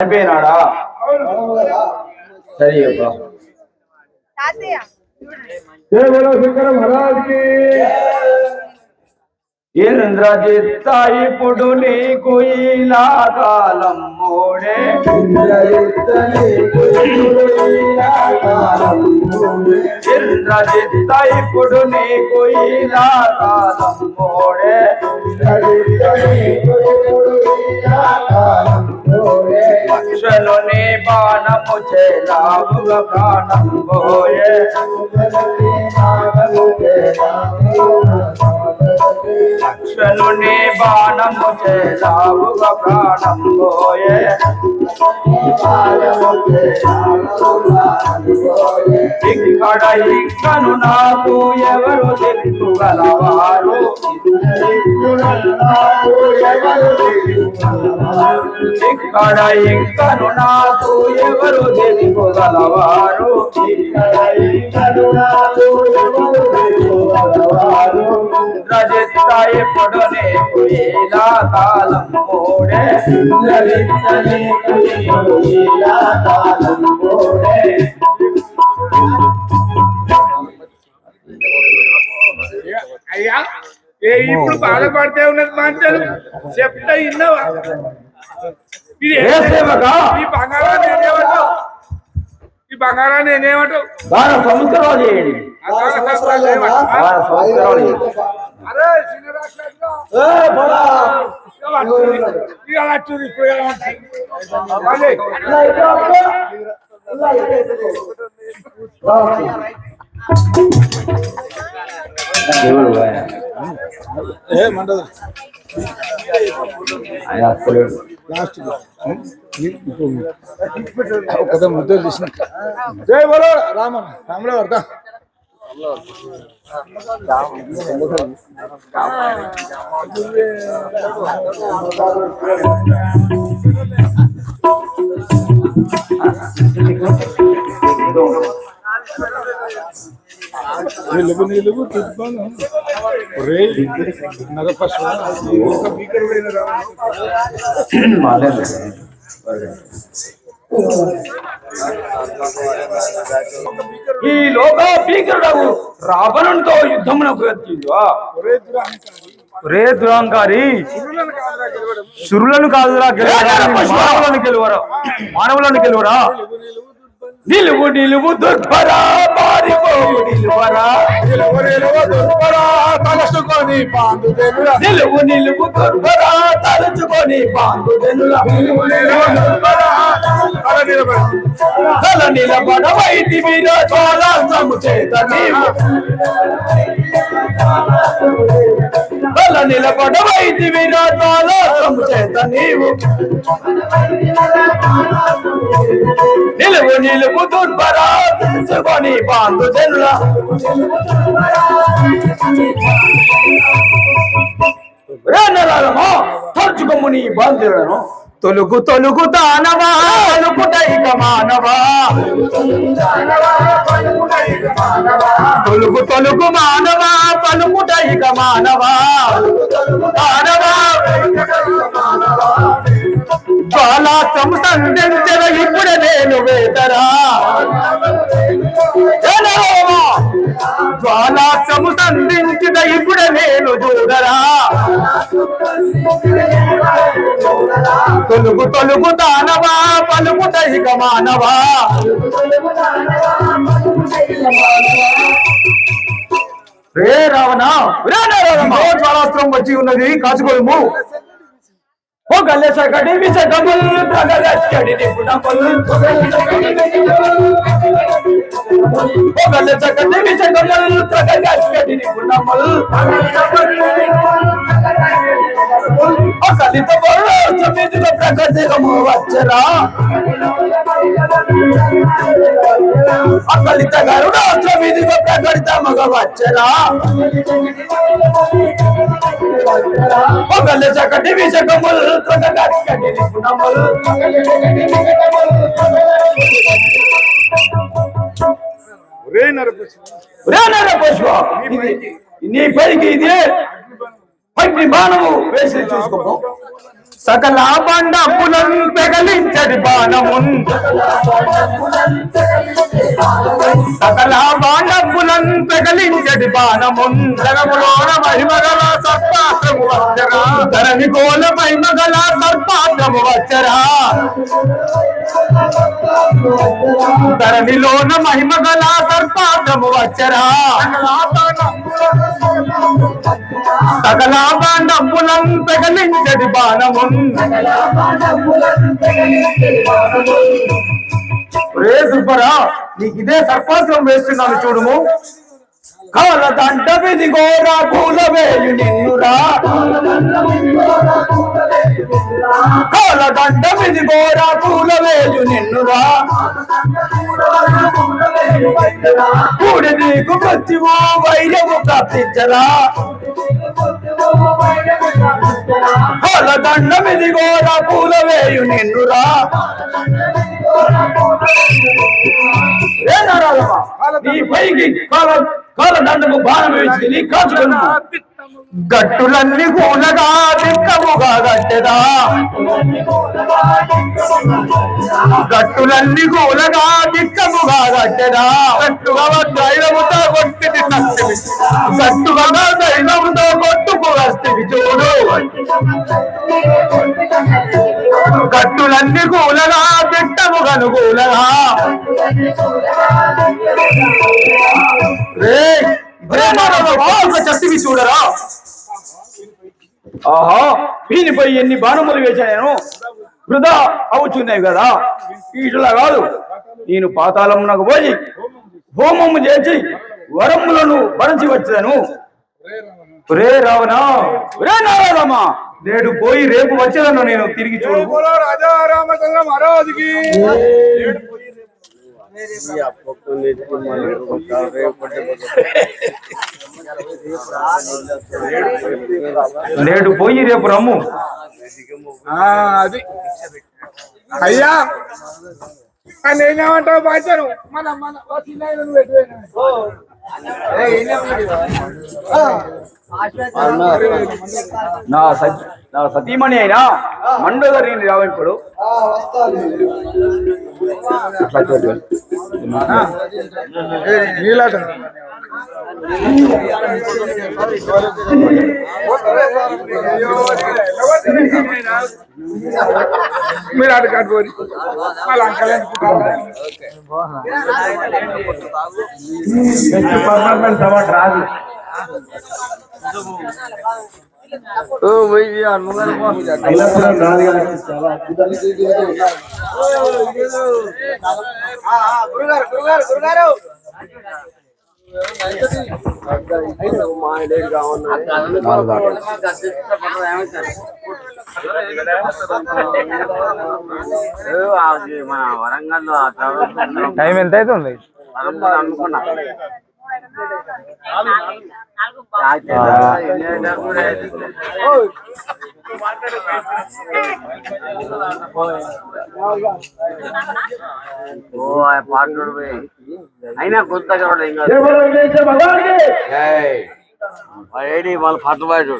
చనిపోయినాడా? సరే ఇంద్రజిత్త ఇప్పుడు నీకు ఇలా కాలం మోడే. ఇంద్రజిత్త ఇప్పుడు నీకు ఇలా కాలం మోడే. పక్షులుని బాణము చేలావుగా ప్రాణం పోయే పక్షులుని బాణము చేలావుగా ప్రాణం పోయే కడలిక్కను నాకు ఎవరు దిక్కుగలవారు ఇక్కడ ఇక్కను నాకు ఎవరు దిక్కుగలవారు రజిత ఎప్పుడు నీకు ఇలా కాలం మూడే? అయ్యా ఏ ఇప్పుడు బాధపడితే ఉన్నది మంచాలు? చెప్తా ఇన్నవా ఇది? ఈ బంగారాన్ని నేనేమంటావు ఈ బంగారాన్ని నేనేమంటావు బాగా సంవత్సరాలు చేయండి. అరే చిన్న. ఇప్పుడు ఎలా ఉంటుంది? మళ్ళీ. దేవుడు ఆయన. ఆయన అప్పుడు జై బోలో రామన్ రాముల వర్ధ నిలువు నిలువు తిప్పాను ఒరే నరపశు మాట్లాడలేదు ఈ లోక భీకరుడు రావణునితో యుద్ధమునకు రే దురంకారి. సురులను కాదురా గెలవరా మానవులను గెలువరా మానవులను గెలువరా. నిలువు నిలువు దుర్భరా పారిపోవు నిలువరా నిలువ నిలువ దుర్బరా తలసుకొని పాండుదేనురా నిలువు నిలువు దుర్భరా తలుచుకొని బాంధుదెనుల నిలువ తల నిలబడి. తల నిలబడ వైద్య వీర జ్వాలాసము చేత నీవు. తల నిలబడ వైద్య జ్వాలాసము చేత నీవు. నిలువు నిలుపు దుర్భరా తెలుసుకొని బాంధుదెనుల రేనరాలమా తరచుకొమ్ము నీ బాంధులను తొలుగు తొలుగు దానవా అలుకుటైక మానవా. తొలుగు తొలుగు మానవా పలుకుటైక మానవా. దానవా. చాలా సంసంధించిన ఇప్పుడు నేను వేదరా. జనరోమా జ్వాలా సంధించిన ఇప్పుడు నేను చూడరా తొలుగు తొలుగు దానవా పలుకు దైక మానవా. రే రావణ రే రావణ జ్వాలాస్త్రం వచ్చి ఉన్నది కాచుకోము ಹೊಗಲೆ ಸಗಡಿ ವಿಸಗಲು ಪ್ರಗಲ ಚಡಿನಿ ಪುಟ ಹೊಗಲೆ ಸಗಡಿ ವಿಸಗಲು ಪ್ರಗಲ ಚಡಿನಿ ಪುಟ ಅಕಲಿತ ಬಳ ಸಮಿತಿಗ ಪ್ರಗತಿಗ ಮೂವಚ್ಚರ అకలిత గరుడాస్త్ర విధిగా ప్రకటిత మగ వచ్చరా ఒకళ్ళ చక్కటి ఇది నీ పైకి ఇది అగ్ని బాణము వేసి చూసుకో సకల బండ పులం పెగలించడి బాణమున్. సకల బాండ పులం పెగలించడి బాణమున్. జగములోన మహిమగల సర్పాత్రము వచ్చరా. ధరణి గోల మహిమగల సర్పాత్రము వచ్చరా. ధరణిలోన మహిమగల సర్పాత్రము వచ్చరా. సకల బాండ పులం పెగలించడి బాణమున్ రే సుబ్బరా నీకు ఇదే సర్పాస్త్రం వేస్తున్నాను చూడుము. కాల దండ విధి గోరా పూల నిన్నురా. కాల దండ విధి గోరా పూల నిన్నురా. కూడి నీకు మృత్యువు వైరము ప్రాప్తించరా. కాల దండ విధి గోరా పూల వేయు నిన్నురా. ఏ నీ పైకి కాల కాల దండము బాణం వేసి నీ కాచుకున్నా గట్టులన్నీ కూలగా దిక్కముగా గట్టెదా గట్టులన్నీ కూలగా దిక్కముగా గట్టెదా గట్టుగా ధైర్యముతో కొట్టి సత్తివి గట్టుగా ధైర్యముతో కొట్టుకు వస్తుంది చూడు గట్టులన్నీ కూలగా తిట్టము కనుకూలగా రే ప్రేమలో చూడరా. ఆహా దీనిపై ఎన్ని బాణములు వేశాను వృధా అవుతున్నాయి కదా. ఇట్లా కాదు నేను పాతాళమునకు పోయి హోమము చేసి వరములను భరించి వచ్చాను. రే రావణ. రే నారాయణమ్మ నేడు పోయి రేపు వచ్చేదను నేను తిరిగి చూడు. రాజా రామచంద్ర మహారాజుకి. నేడు పోయి రేపు రమ్ము. ఆ, అది. అయ్యా. ఆ, నేనేమంటావు బాధ్యను మన మన ఓ చిన్న ఆయన నువ్వు ఎటు పోయినావు? నా సత్ నా సతీమణి అయినా మండోదరిని రావప్పుడు నీలాట మీరు అటు కట్టుకోరి వాళ్ళ అంకల్ రాదు గురుగారు గురుగారు గురుగారు మన వరంగల్ లో టైం ఎంత అవుతుంది అనుకున్నా పాటలు అయినా కొత్తగా ఏడి వాళ్ళ పాటలు పాడు